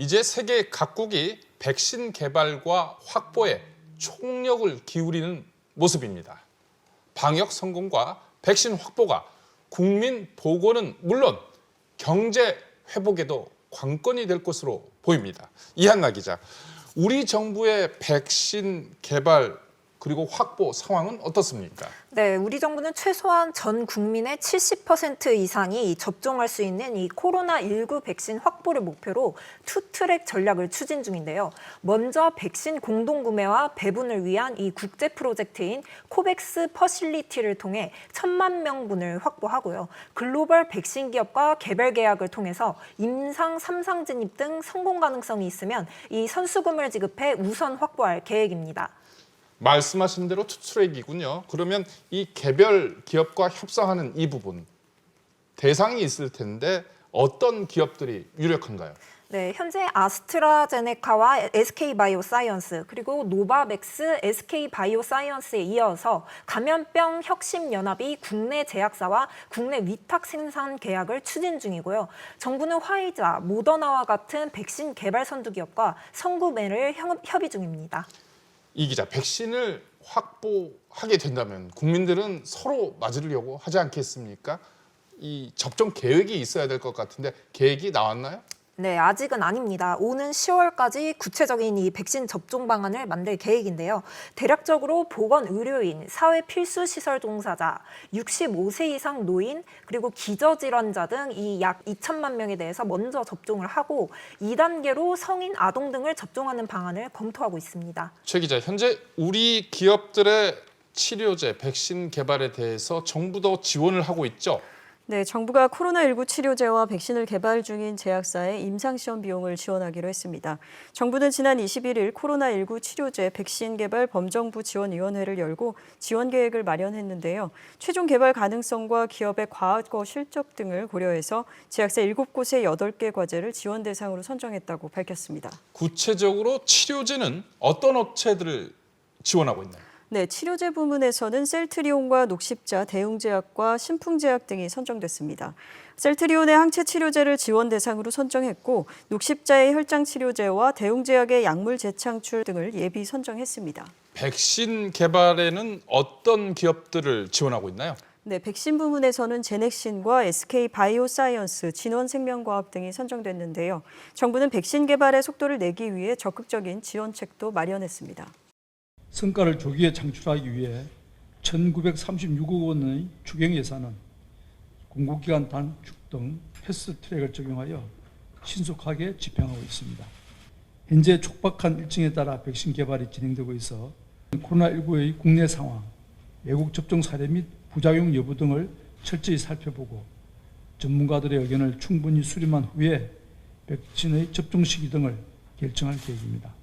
이제 세계 각국이 백신 개발과 확보에 총력을 기울이는 모습입니다. 방역 성공과 백신 확보가 국민 보고는 물론 경제 회복에도 관건이 될 것으로 보입니다. 이한나 기자, 우리 정부의 백신 개발 그리고 확보 상황은 어떻습니까? 네, 우리 정부는 최소한 전 국민의 70% 이상이 접종할 수 있는 이 코로나19 백신 확보를 목표로 투트랙 전략을 추진 중인데요. 먼저 백신 공동 구매와 배분을 위한 이 국제 프로젝트인 코백스 퍼실리티를 통해 천만 명분을 확보하고요. 글로벌 백신 기업과 개별 계약을 통해서 임상 3상 진입 등 성공 가능성이 있으면 이 선수금을 지급해 우선 확보할 계획입니다. 말씀하신 대로 투트랙이군요. 그러면 이 개별 기업과 협상하는 이 부분 대상이 있을 텐데 어떤 기업들이 유력한가요? 네, 현재 아스트라제네카와 SK 바이오사이언스 그리고 노바백스, SK 바이오사이언스에 이어서 감염병 혁신 연합이 국내 제약사와 국내 위탁 생산 계약을 추진 중이고요. 정부는 화이자, 모더나와 같은 백신 개발 선두 기업과 성구매를 협- 협의 중입니다. 이 기자 백신을 확보하게 된다면 국민들은 서로 맞으려고 하지 않겠습니까? 이 접종 계획이 있어야 될 것 같은데 계획이 나왔나요? 네, 아직은 아닙니다. 오는 10월까지 구체적인 이 백신 접종 방안을 만들 계획인데요. 대략적으로 보건 의료인, 사회 필수 시설 종사자, 65세 이상 노인, 그리고 기저질환자 등 이 약 2천만 명에 대해서 먼저 접종을 하고 2단계로 성인, 아동 등을 접종하는 방안을 검토하고 있습니다. 최 기자, 현재 우리 기업들의 치료제, 백신 개발에 대해서 정부도 지원을 하고 있죠. 네, 정부가 코로나19 치료제와 백신을 개발 중인 제약사의 임상시험 비용을 지원하기로 했습니다. 정부는 지난 21일 코로나19 치료제 백신 개발 범정부 지원위원회를 열고 지원 계획을 마련했는데요. 최종 개발 가능성과 기업의 과거 실적 등을 고려해서 제약사 7곳의 8개 과제를 지원 대상으로 선정했다고 밝혔습니다. 구체적으로 치료제는 어떤 업체들을 지원하고 있나요? 네, 치료제 부문에서는 셀트리온과 녹십자, 대웅제약과 신풍제약 등이 선정됐습니다. 셀트리온의 항체 치료제를 지원 대상으로 선정했고 녹십자의 혈장 치료제와 대웅제약의 약물 재창출 등을 예비 선정했습니다. 백신 개발에는 어떤 기업들을 지원하고 있나요? 네, 백신 부문에서는 제넥신과 SK 바이오사이언스, 진원생명과학 등이 선정됐는데요. 정부는 백신 개발의 속도를 내기 위해 적극적인 지원책도 마련했습니다. 성과를 조기에 창출하기 위해 1936억 원의 추경 예산은 공급기간 단축 등 패스트트랙을 적용하여 신속하게 집행하고 있습니다. 현재 촉박한 일정에 따라 백신 개발이 진행되고 있어 코로나19의 국내 상황, 외국 접종 사례 및 부작용 여부 등을 철저히 살펴보고 전문가들의 의견을 충분히 수렴한 후에 백신의 접종 시기 등을 결정할 계획입니다.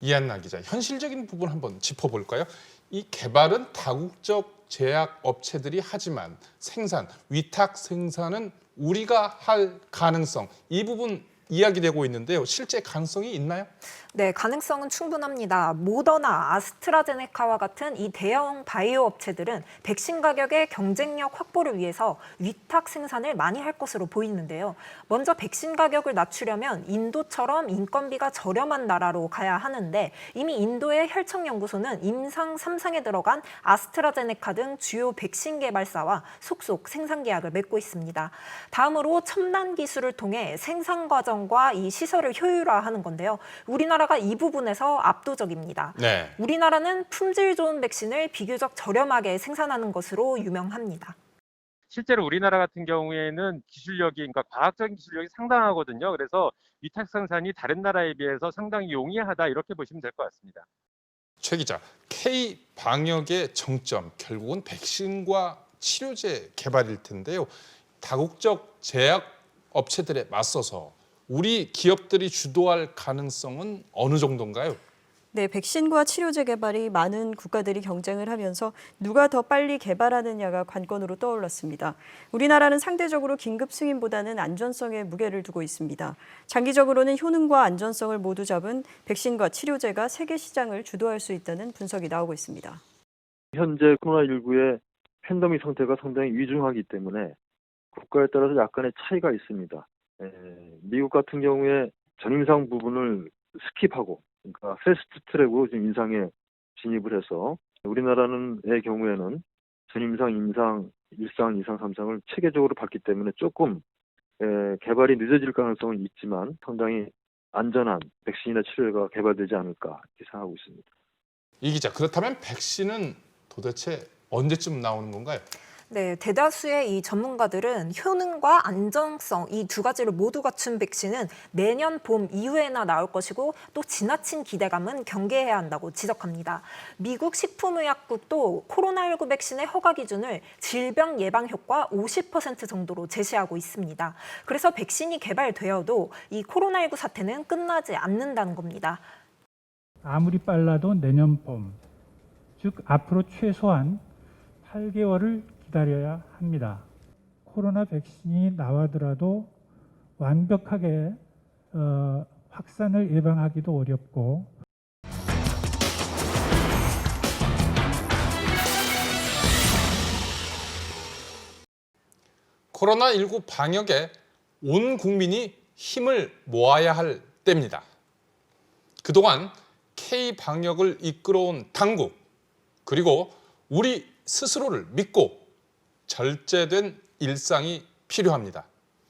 이한나 기자, 현실적인 부분 한번 짚어볼까요? 이 개발은 다국적 제약 업체들이 하지만 생산, 위탁 생산은 우리가 할 가능성 이 부분 이야기되고 있는데요. 실제 가능성이 있나요? 네, 가능성은 충분합니다. 모더나, 아스트라제네카와 같은 이 대형 바이오 업체들은 백신 가격의 경쟁력 확보를 위해서 위탁 생산을 많이 할 것으로 보이는데요. 먼저 백신 가격을 낮추려면 인도처럼 인건비가 저렴한 나라로 가야 하는데 이미 인도의 혈청연구소는 임상 3상에 들어간 아스트라제네카 등 주요 백신 개발사와 속속 생산 계약을 맺고 있습니다. 다음으로 첨단 기술을 통해 생산 과정과 이 시설을 효율화하는 건데요. 우리나라 가 이 부분에서 압도적입니다. 네. 우리나라는 품질 좋은 백신을 비교적 저렴하게 생산하는 것으로 유명합니다. 실제로 우리나라 같은 경우에는 기술력이 그러니까 과학적인 기술력이 상당하거든요. 그래서 위탁 생산이 다른 나라에 비해서 상당히 용이하다 이렇게 보시면 될 것 같습니다. 최 기자, K 방역의 정점 결국은 백신과 치료제 개발일 텐데요. 다국적 제약 업체들에 맞서서 우리 기업들이 주도할 가능성은 어느 정도인가요? 네, 백신과 치료제 개발이 많은 국가들이 경쟁을 하면서 누가 더 빨리 개발하느냐가 관건으로 떠올랐습니다. 우리나라는 상대적으로 긴급 승인보다는 안전성에 무게를 두고 있습니다. 장기적으로는 효능과 안전성을 모두 잡은 백신과 치료제가 세계 시장을 주도할 수 있다는 분석이 나오고 있습니다. 현재 코로나19의 팬데믹 상태가 상당히 위중하기 때문에 국가에 따라서 약간의 차이가 있습니다. 에, 미국 같은 경우에 전임상 부분을 스킵하고 그러니까 패스트 트랙으로 지금 임상에 진입을 해서 우리나라는의 경우에는 전임상, 임상, 1상, 2상, 3상을 체계적으로 받기 때문에 조금 에, 개발이 늦어질 가능성은 있지만 상당히 안전한 백신이나 치료가 개발되지 않을까 이렇게 생각하고 있습니다. 이 기자 그렇다면 백신은 도대체 언제쯤 나오는 건가요? 네, 대다수의 이 전문가들은 효능과 안정성 이 두 가지를 모두 갖춘 백신은 내년 봄 이후에나 나올 것이고 또 지나친 기대감은 경계해야 한다고 지적합니다. 미국 식품의약국도 코로나19 백신의 허가 기준을 질병 예방 효과 50% 정도로 제시하고 있습니다. 그래서 백신이 개발되어도 이 코로나19 사태는 끝나지 않는다는 겁니다. 아무리 빨라도 내년 봄, 즉 앞으로 최소한 8개월을 기다려야 합니다. 코로나 백신이 나와더라도 완벽하게 어, 확산을 예방하기도 어렵고 코로나19 방역에 온 국민이 힘을 모아야 할 때입니다. 그동안 K 방역을 이끌어온 당국 그리고 우리 스스로를 믿고 절제된 일상이 필요합니다.